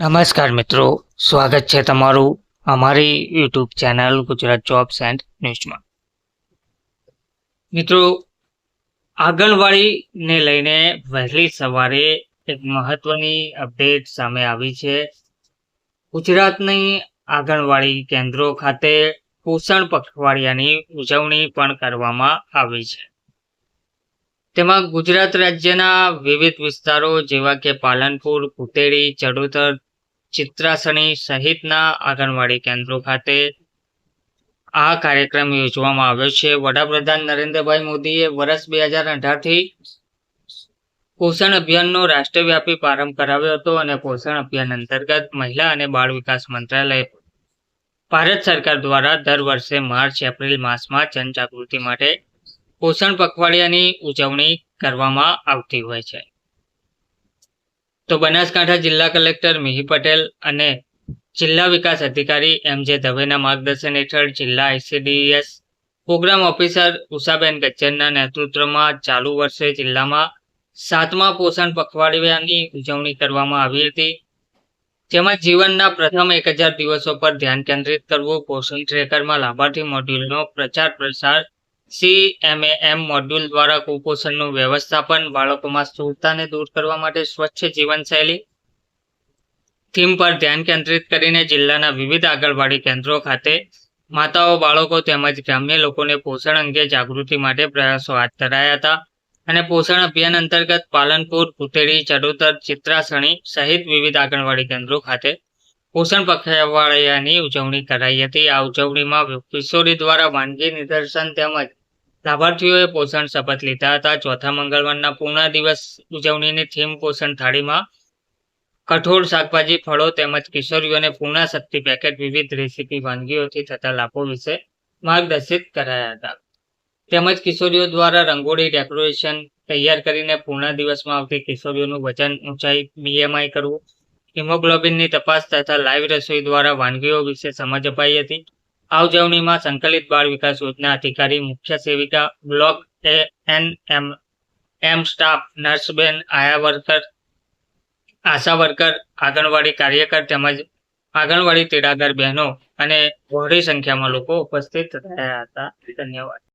નમસ્કાર મિત્રો, સ્વાગત છે તમારું અમારી YouTube channel Gujarat jobs and ન્યૂઝમાં મિત્રો, આંગણવાડીને લઈને વહેલી સવારે એક મહત્વની અપડેટ સામે આવી છે. ગુજરાતની આંગણવાડી કેન્દ્રો ખાતે પોષણ પખવાડિયાની ઉજવણી પણ કરવામાં આવી છે. તેમાં ગુજરાત રાજ્યના વિવિધ વિસ્તારો જેવા કે પાલનપુર કુતેડી ચડોતર ચિત્રાસણી સહિતના આંગણવાડી કેન્દ્રો ખાતે આ કાર્યક્રમ યોજવામાં આવ્યો છે. વડાપ્રધાન નરેન્દ્રભાઈ મોદીએ વર્ષ બે હજાર અઢારથી પોષણ અભિયાનનો રાષ્ટ્રવ્યાપી પ્રારંભ કરાવ્યો હતો અને પોષણ અભિયાન અંતર્ગત મહિલા અને બાળ વિકાસ મંત્રાલય ભારત સરકાર દ્વારા દર વર્ષે માર્ચ, એપ્રિલ માસમાં જનજાગૃતિ માટે પોષણ પખવાડિયાની ઉજવણી કરવામાં આવતી હોય છે. તો બનાસકાંઠા જિલ્લા કલેક્ટર મિહિ પટેલ અને જિલ્લા વિકાસ અધિકારી એમ જે દવેના માર્ગદર્શન હેઠળ જિલ્લા આઈસીડીએસ પ્રોગ્રામ ઓફિસર ઉષાબેન ગજ્જરના નેતૃત્વમાં ચાલુ વર્ષે જિલ્લામાં સાતમા પોષણ પખવાડિયાની ઉજવણી કરવામાં આવી હતી. જેમાં જીવનના પ્રથમ એક દિવસો પર ધ્યાન કેન્દ્રિત કરવું પોષણ ટ્રેકરમાં લાભાર્થી મોડ્યુલનો પ્રચાર પ્રસાર સીએમએએમ મોડ્યુલ દ્વારા કુપોષણનું વ્યવસ્થાપન બાળકોમાં સ્થૂળતાને દૂર કરવા માટે સ્વચ્છ જીવનશૈલી. થીમ પર ધ્યાન કેન્દ્રિત કરીને જિલ્લાના વિવિધ આંગણવાડી કેન્દ્રો ખાતે માતાઓ, બાળકો તેમજ ગ્રામ્ય લોકોને પોષણ અંગે જાગૃતિ માટે પ્રયાસો હાથ ધરાયા હતા અને પોષણ અભિયાન અંતર્ગત પાલનપુર કુતેડી ચડોતર, ચિત્રાસણી સહિત વિવિધ આંગણવાડી કેન્દ્રો ખાતે પોષણ પખવાડિયાની ઉજવણી કરાઈ હતી. આ ઉજવણીમાં કિશોરી દ્વારા વાનગી નિદર્શન તેમજ લાભાર્થીઓએ પોષણ શપથ લીધા હતા. ચોથા મંગળવારના પૂર્ણ દિવસ ઉજવણીની થીમ પોષણ થાળીમાં કઠોળ શાકભાજી, ફળો તેમજ કિશોરીઓને પૂર્ણ શક્તિ પેકેટ વિવિધ રેસીપી વાનગીઓથી થતા લાભો વિશે માર્ગદર્શિત કરાયા હતા. તેમજ કિશોરીઓ દ્વારા રંગોળી, ડેકોરેશન તૈયાર કરીને પૂર્ણ દિવસમાં આવતી કિશોરીઓનું વજન ઊંચાઈ બીએમઆઈ કરવું, હિમોગ્લોબિનની તપાસ તથા લાઈવ રસોઈ દ્વારા વાનગીઓ વિશે સમજ અપાઈ હતી. આ ઉજવણીમાં સંકલિત બાળ વિકાસ યોજના અધિકારી મુખ્ય સેવિકા block A N M M staff નર્સબેન આયા વર્કર આશા વર્કર આંગણવાડી કાર્યકર તેમજ આંગણવાડી તેડાગર બહેનો અને બહોળી સંખ્યામાં લોકો ઉપસ્થિત રહ્યા હતા. ધન્યવાદ.